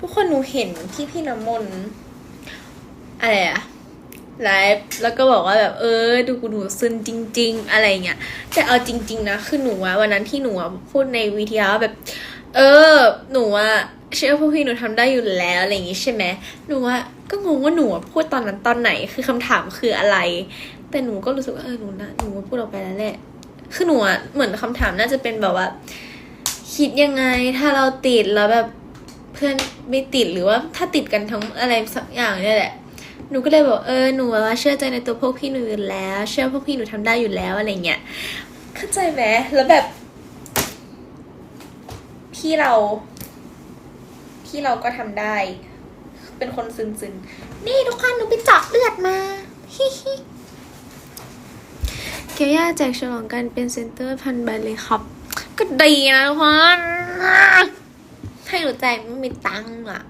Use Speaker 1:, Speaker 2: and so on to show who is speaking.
Speaker 1: ทุกคนหนูเห็นที่พี่น้ำมนต์อะไรอะไลฟ์แล้วก็บอกว่าแบบเออ ดูกูหนูซึนจริง ๆ อะไรเงี้ยแต่เอาจริง ๆ นะคือหนูอะวันนั้นที่หนูอะพูดในวีทีอาร์แบบ เออ หนูอะเชื่อพวกพี่หนูทำได้อยู่แล้วอะไรอย่างงี้ใช่ไหมหนูว่าก็งงว่าหนูพูดตอนนั้นตอนไหนคือคำถามคืออะไร แต่หนูก็รู้สึกว่าเออหนูนะหนูพูดออกไปแล้วแหละคือหนูอะเหมือนคำถามน่าจะเป็นแบบว่า คิดยังไงถ้าเราติดแล้วแบบ เพื่อนไม่ติดหรือว่าถ้าติดกันทั้งอะไรสักอย่างเนี่ยแหละ หนูก็เลยบอกเออหนูว่าเชื่อใจในตัวพวกพี่หนูอยู่แล้ว เชื่อพวกพี่หนูทำได้อยู่แล้วอะไรเงี้ยเข้าใจไหมแล้วแบบ พี่เรา พี่เราก็ทำได้ เป็นคนซึนๆนี่ทุกคนหนูไปเจาะเลือดมาฮิฮิเกียวย่าแจกฉลองกันเป็นเซนเตอร์พันใบเลยครับ ก็ดีนะทุกคน ให้หนูใจไม่มีตังค์อะ